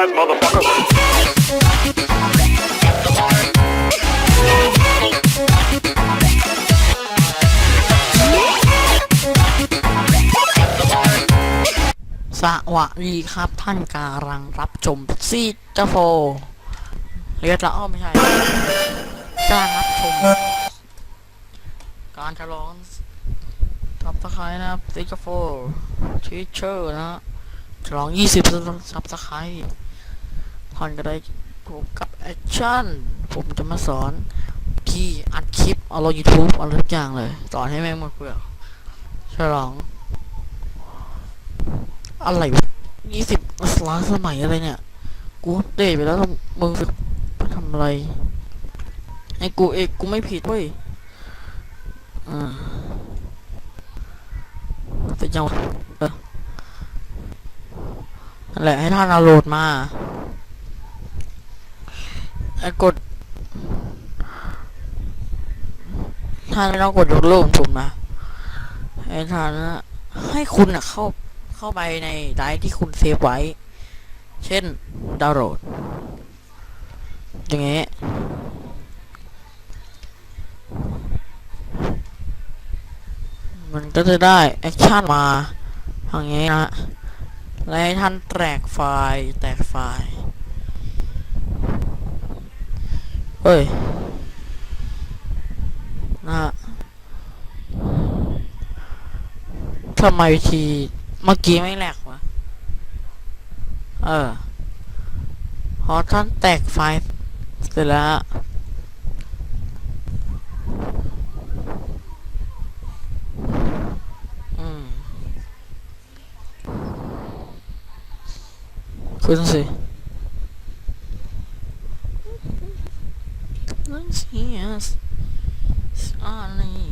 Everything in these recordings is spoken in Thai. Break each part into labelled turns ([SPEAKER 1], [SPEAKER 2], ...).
[SPEAKER 1] surprise, motherfucker.
[SPEAKER 2] สวัสดีครับท่านกำลังรับชมซีจโฟเรียกละอ้อไม่ใช่กำลังรับชม การฉลองซับสไครต์นะครับซีจโฟทีเชอร์นะฉลอง 20ซับสไคร ต์ท่านก็ได้พบกับแอคชั่นผมจะมาสอนที่อัดคลิปเอาลง YouTube เอาทุกอย่างเลยสอนให้แม่งหมดเปลือกฉลอง อะไรยี่สิบล้านสมัยอะไรเนี่ย กูเดตไปแล้วมึงไปทำอะไรไอ้กูเองกูไม่ผิดเว้ยอ่าแต่ยังเออนั่นแหละให้ท่านเอาโหลดมา กดท่านไม่ต้องกดยกเลิกผมนะให้ท่านนะให้คุณอะเข้าเข้าไปในไดร์ที่คุณเซฟไว้ เช่นดาวน์โหลด อย่างเงี้ยมันก็จะได้แอคชั่นมาอย่างเงี้ยนะและให้ท่านแตกไฟล์แตกไฟล์ เฮ้ยนะฮะทำไมทีเมื่อกี้ไม่แหลกวะ เออพอท่านแตกไฟเสร็จแล้วอืมขึ้นสินั่นสิอันนี้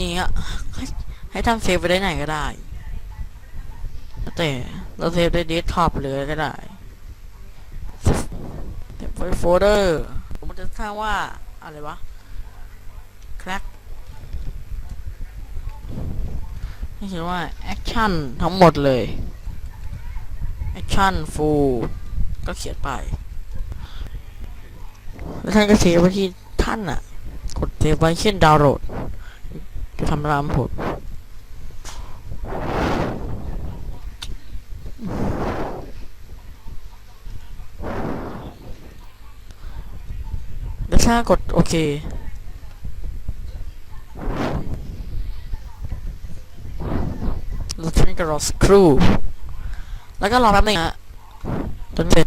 [SPEAKER 2] นี่อะ ให้ทำเซฟไปได้ไหนก็ได้ แต่เราเซฟได้เดสก์ท็อปเลยก็ได้เซฟไว้โฟลเดอร์ ผมจะสร้างว่า อะไรวะคลกนี่คือว่า แอคชั่นทั้งหมดเลย แอคชั่นฟูลก็เขียนไป แล้วท่านก็เซฟไว้ที่ท่านอะ กดเซฟไว้เช่นดาวน์โหลด จะทำรามผมแล้วถ้ากดโอเคแล้วท่านก็รอสครูแล้วก็รอแป๊บนึงฮะจนเสร็จ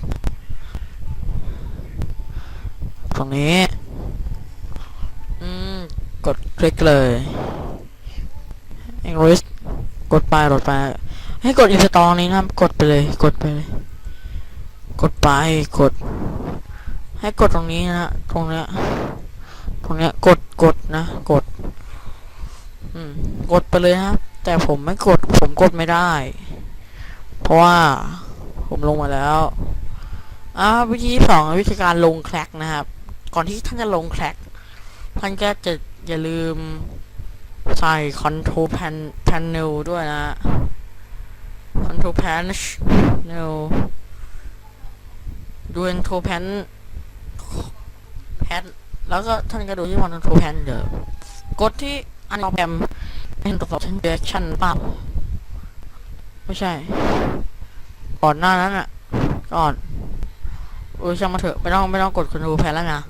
[SPEAKER 2] ตรงนี้ อืม กดคลิกเลย list กดไปกดไป ให้กด install นี้นะกดไปเลยกดไปเลย กดไปกด ให้กดตรงนี้นะตรงเนี้ยตรงเนี้ยกดกดนะ กด อืมกดไปเลยนะครับแต่ผมไม่กด ผมกดไม่ได้ เพราะว่า ผมลงมาแล้วอ่าวิธีสองวิธีการลงแคลกนะครับ ก่อนที่ท่านจะลงแคลกท่านก็จะอย่าลืม ใส่ control pan panel ด้วยนะ control panel ดู control pan pan แล้วก็ท่านก็ดูที่ control pan เดี๋ยวกดที่อันโปรแกรมเป็นตรวสอบ direction เปล่าไม่ใช่ ก่อนหน้านั้นอะ ก่อนเออช่างมาเถอะไม่ต้องไม่ต้องกด control pan แล้วนะ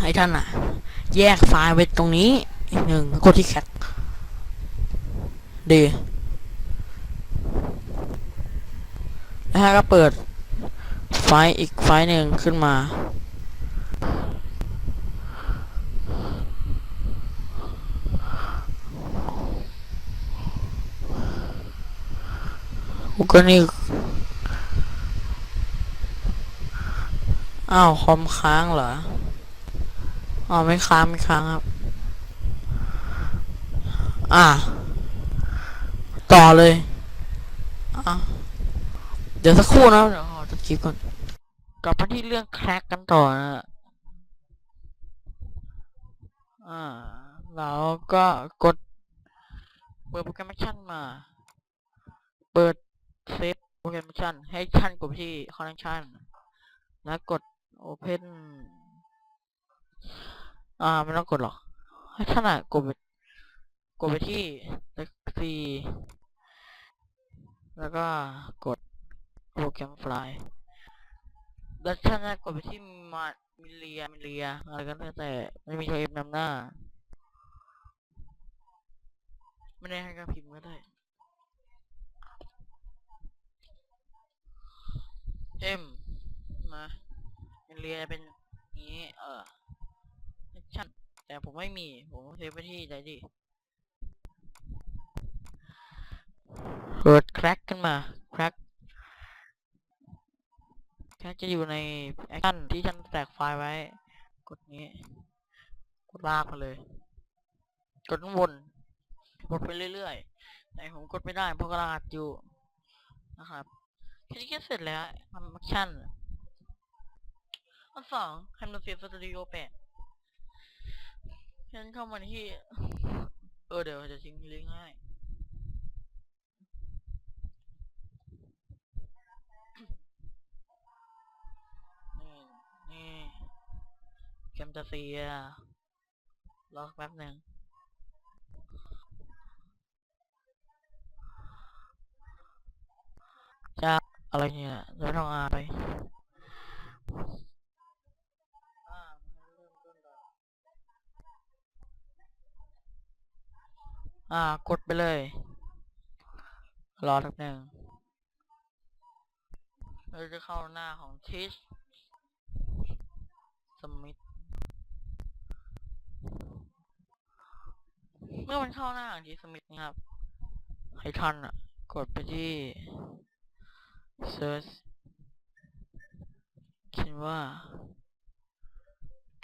[SPEAKER 2] ให้ท่านอะ แยกไฟล์ไว้ตรงนี้อีกหนึ่งแล้วกดที่แคทดีแล้วท่าก็เปิดไฟล์อีกไฟล์หนึ่งขึ้นมา ก็นี่อ้าวคอมค้างเหรอ อ๋อไม่ค้างไม่ค้างครับ อ่า ต่อเลยอะเดี๋ยวสักครู่นะเดี๋ยวขอตัดคลิปก่อน กลับมาที่เรื่องแคร็กกันต่อนะฮะอ่า แล้วก็กด เปิดโปรแกรมชั่นมา เปิดเซฟโปรแกรมชั่นให้ชั่นกดไปที่ connection แล้วกด open อ่าไม่ต้องกดหรอกให้ท่านอะกดไปกดไปที่ c แล้วก็กดโปรแกรมไฟล์แล้วท่านอะกดไปที่มามิเลียมิเลียอะไรก็แล้วแต่ไม่มีตัวเอฟนำหน้าไม่ได้ให้การพิมพ์ก็ได้เอ็มมามิเลียเป็นนี้เออ ชันแต่ผมไม่มี ผมเซฟไปที่ไหนดิเปิดแคร็กขึ้นมา แคร็กแคร็กจะอยู่ในแอคชั่นที่ฉันแตกไฟล์ไว้ กดนี้ กดลากมาเลย กดข้างบนกดไปเรื่อยๆ แต่ผมกดไม่ได้เพราะกำลังอัดอยู่นะครับแค่นี้ก็เสร็จแล้วทำแอคชั่นอันสองแฮมโดเซียสตูดิโอแปด ฉันเข้ามาที่ เออเดี๋ยวจะทิ้งลิงก์ให้นี่นี่แกมตาเซียรอกแป๊บหนึ่งจะอะไรเนี่ยเดี๋ยวต้องอาไป อ่ามันเริ่มต้นแล้ว อ่ากดไปเลย รอสักหนึ่งเราจะเข้าหน้าของทิชสมิธเมื่อมันเข้าหน้าของทิชสมิธนะครับให้ท่านอะ กดไปที่ search เขียนว่า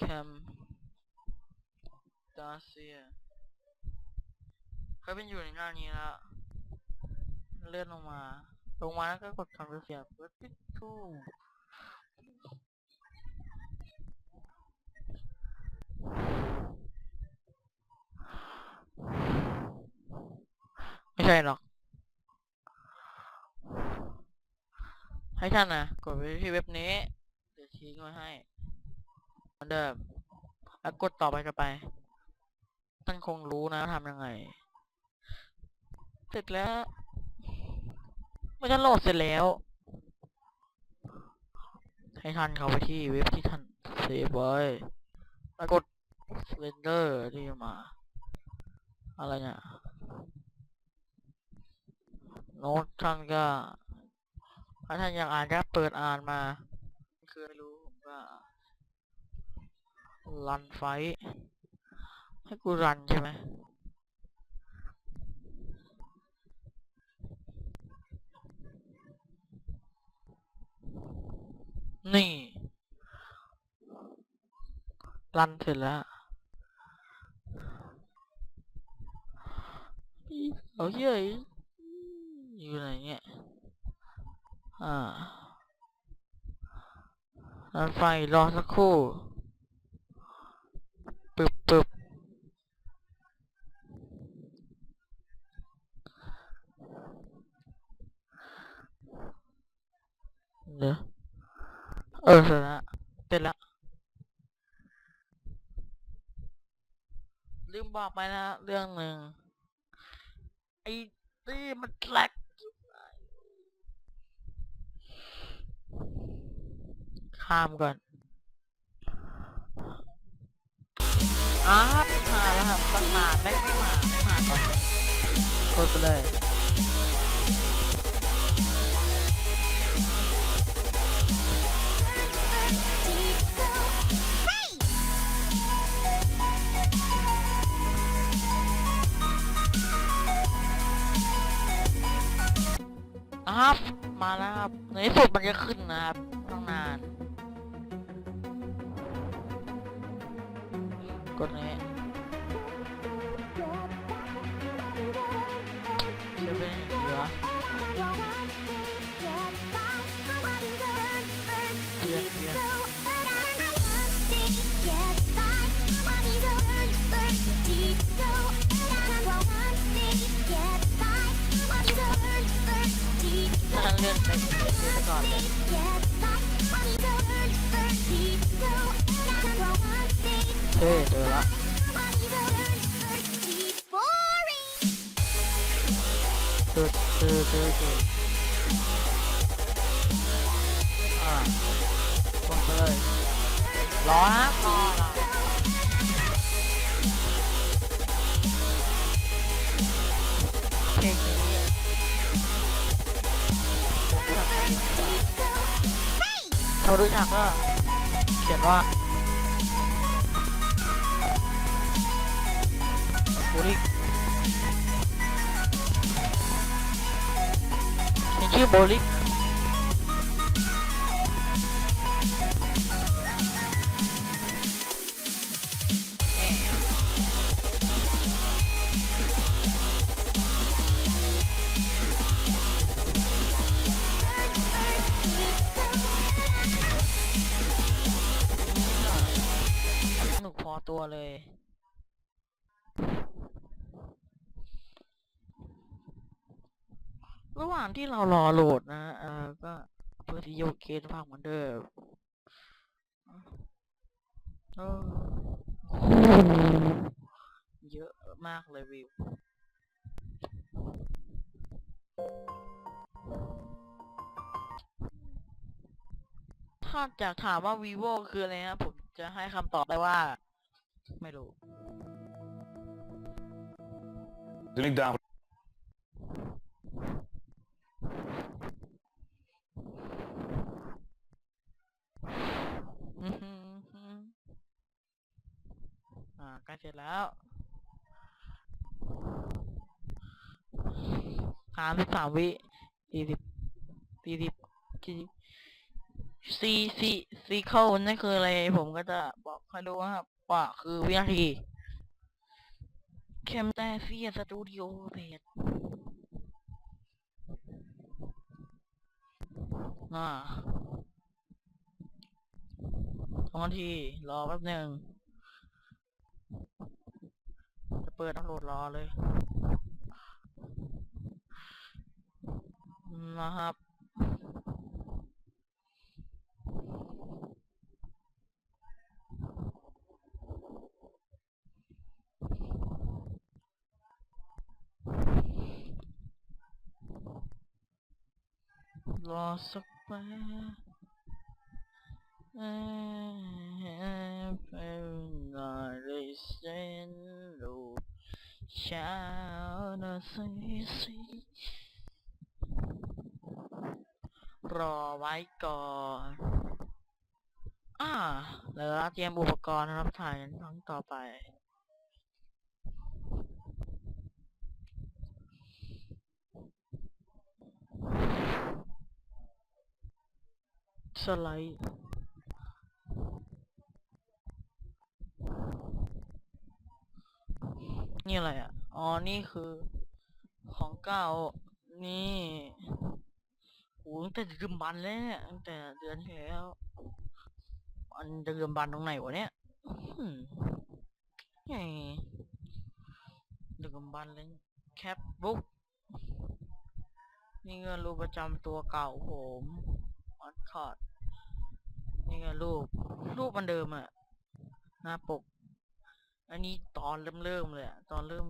[SPEAKER 2] cam dacia เเคยเป็นอยู่ในหน้านี้แล้วเลื่อนลงมา ลงมาแล้วก็กดคำเสียบเปิดปิดทูไม่ใช่หรอก ให้ท่านนะกดไปที่เว็บนี้ เดี๋ยวชี้ไว้ให้เหมือนเดิมแล้วกดต่อไปกันไป ท่านคงรู้นะทำยังไง เสร็จแล้ว มันจะโหลดเสร็จแล้ว ให้ท่านเข้าไปที่เว็บที่ท่านเซฟไว้แล้วกด render ที่มา อะไรเนี่ยโน้ตท่านก็ถ้าท่านอยากอ่านก็เปิดอ่านมา คือไม่รู้ผมก็รันไฟ ให้กูรันใช่ไหม นี่ รันเสร็จแล้วอีเอาเฮ้ยอยู่ไหนเนี่ย อ่ารันไฟรอสักครู่ ปึบปึบเดี๋ยว เออเสร็จแล้วเป็นแล้ว ลืม บอกไปนะเรื่องหนึ่งไอ้นี่มันแหลกข้ามก่อนอ้าวมาแล้วครับมาไม่ไม่มาไม่มาก่อนกดไปเลย มาแล้วครับ ในที่สุดมันจะขึ้นนะครับ เลื่อนไปเลื่นไปก่อนเลยเฮ้เจอละเจอเจอเจอเจออ่ากดไปเลยรอนะรอรอ เขารู้จักก็เขียนว่าบุริกเขียนชื่อโบลิก ตัวเลย ระหว่างที่เรารอโหลดนะเออก็เพื่อที่โยกเคสภาคเหมือนเดิมเยอะมากเลยวิวถ้าอยากถามว่า vivo คืออะไรนะผมจะให้คำตอบได้ว่า ไม่รู้
[SPEAKER 1] Zooming down.
[SPEAKER 2] อื้อหือหืออ่าใกล้เสร็จแล้วสามสิบสามวิสี่สิบสี่สิบสี่ซีซีซีเข้านั่นคืออะไร ผมก็จะบอกให้ดูนะครับ ว่าคือวินาทีเคมแต่เซียสตูดิโอเพจอ่าสองนาที รอแป๊บหนึ่งจะเปิดอัพโหลดรอเลย นะครับ รอสักแป๊บเช้านะสิสิรอไว้ก่อนอ่าแล้วเราเตรียมอุปกรณ์รับถ่ายครั้งต่อไป สไลด์นี่อะไรอะ อ๋อ นี่คือของเก่า นี่โหตั้งแต่เดึมบันเลยเนี่ยตั้งแต่เดือนที่แล้ว อันเดึมบันตรงไหนวะเนี่ยไงดึมบันเลยแคปบุ๊กนี่เงินรูปประจำตัวเก่าผมออดคอร์ด นี่เงินรูป รูปมันเดิมอะหน้าปก อันนี้ตอนเริ่มเริ่มเลยตอนเริ่ม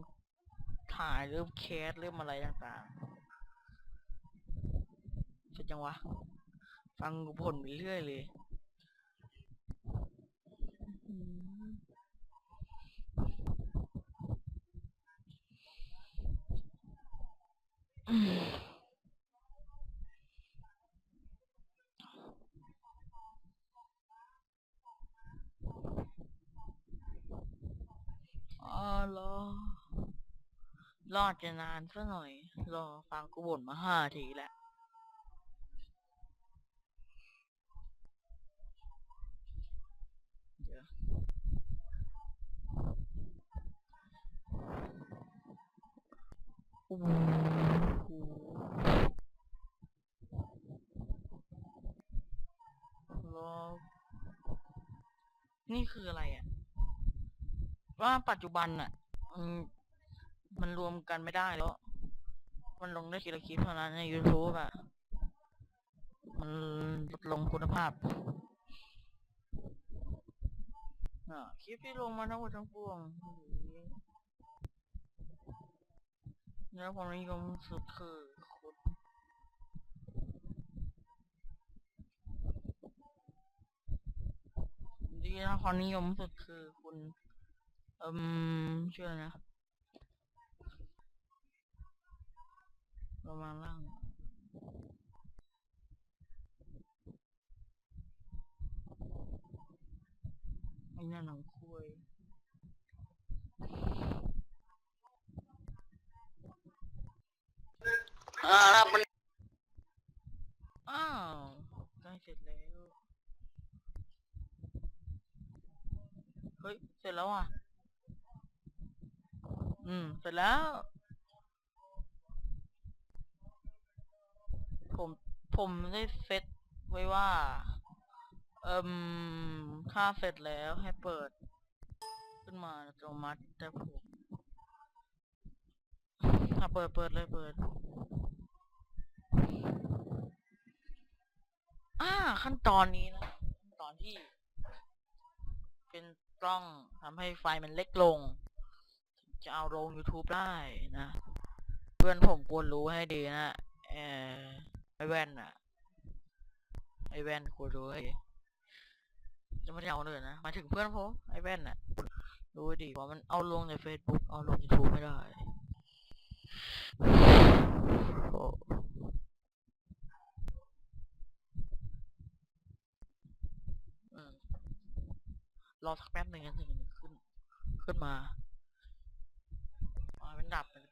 [SPEAKER 2] ถ่ายเริ่มแคสเริ่มอะไรต่างๆสร็จจังวะ ฟังกูบ่นไปเรื่อยเลยอืมอ๋อ รอ รอดจะนานซะหน่อย รอฟังกูบ่นมาห้าทีแล้วเดี๋ยวโอ้โหรอ นี่คืออะไรอะ ว่าปัจจุบันอะอืมมันรวมกันไม่ได้แล้ว มันลงได้ทีละคลิปเท่านั้นใน YouTube อะ มันลดลงคุณภาพอะคลิปที่ลงมาทั้งหมดทั้งปวงแล้วความนิยมสุดคือคุณดีนะความนิยมสุดคือคุณ อืมชื่ออะไรนะประมาณล่าง ไอ้นั่นหนังคุยอ่ามันอ้าวใกล้เสร็จแล้ว เฮ้ย เสร็จแล้วอะอืมเส ร็จแล้ว ผมผมได้เซตไว้ว่า เอ่มถ้าเสร็จแล้วให้เปิด ขึ้นมาอัตโนมัติแต่ผมถ้าเปิดเปิดเลยเปิด อ่า ขั้นตอนนี้นะขั้นตอนที่ เป็นกล้องทำให้ไฟมันเล็กลง จะเอาลง YouTube ได้นะ เพื่อนผมควรรู้ให้ดีนะเออไอแว่นอะไอแว่นควรรู้ให้ดีจะไม่ได้เอาเลยนะมาถึงเพื่อนผมไอแว่นน่ะรู้ดีว่ามันเอาลงใน Facebook เอาลง YouTube ไม่ได้รอสักแป๊บหนึ่งนะถึงขึ้น ขึ้นมา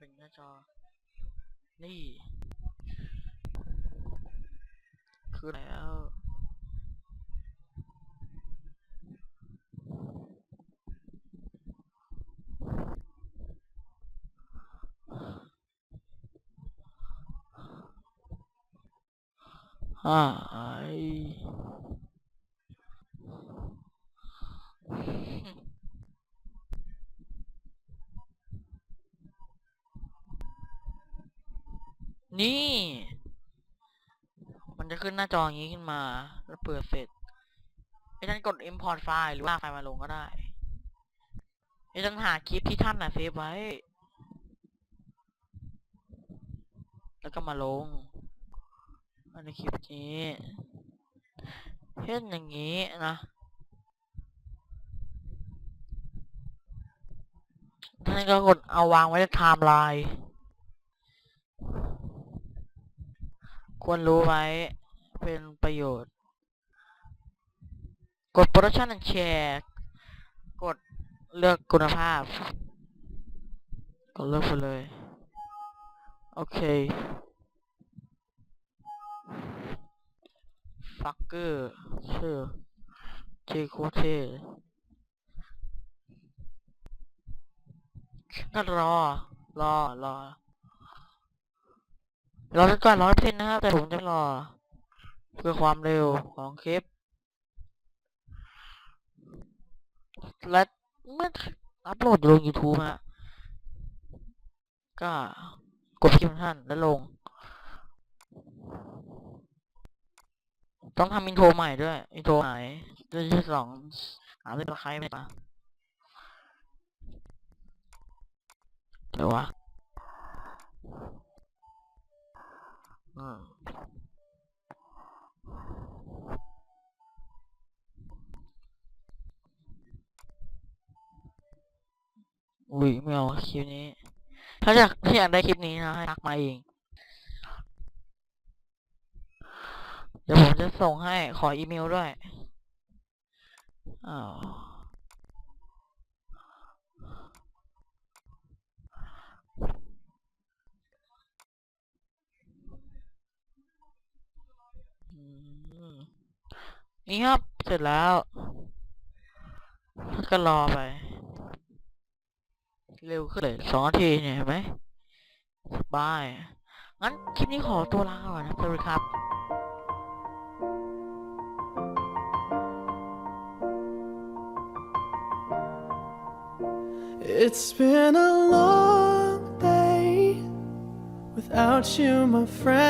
[SPEAKER 2] มันดับมันจะเป็นหน้าจอ นี่ คือแล้วหาย นี่ มันจะขึ้นหน้าจออย่างนี้ขึ้นมา แล้วเปิดเสร็จไอ้ท่านกด import ไฟล์หรือว่าไฟล์มาลงก็ได้ไอ้ท่านหาคลิปที่ท่านน่ะเซฟไว้ แล้วก็มาลงอันในคลิปนี้เช่นอย่างนี้นะท่านก็กดเอาวางไว้ในไทม์ไลน์ ควรรู้ไว้เป็นประโยชน์ กด Production and Share กดเลือกคุณภาพ กดเลือกไปเลย โอเคฟักเกอร์ชื่อเจโคเทก็รอ รอ รอ รอจนกว่าร้อยเปอร์เซ็นต์นะครับ แต่ผมจะรอ เพื่อความเร็วของคลิป และเมื่ออัพโหลดลง YouTube ฮะ ก็กดคลิปท่านแล้วลง ต้องทำอินโทรใหม่ด้วย อินโทรหายด้วยที่สองหาเรื่องใครไม่ปะเดี๋ยวว อืมอุ้ยไม่เอาคลิปนี้ ถ้าอยากถ้าอยากได้คลิปนี้นะให้ทักมาเอง เดี๋ยวผมจะส่งให้ขออีเมลด้วยอ้าว อืม นี่ครับเสร็จแล้วก็รอไป เร็วขึ้นเลยสองนาทีเนี่ยเห็นไหมสบาย งั้นคลิปนี้ขอตัวลาก่อนนะสวัสดีครับ
[SPEAKER 3] It's been a long day without you, my friend.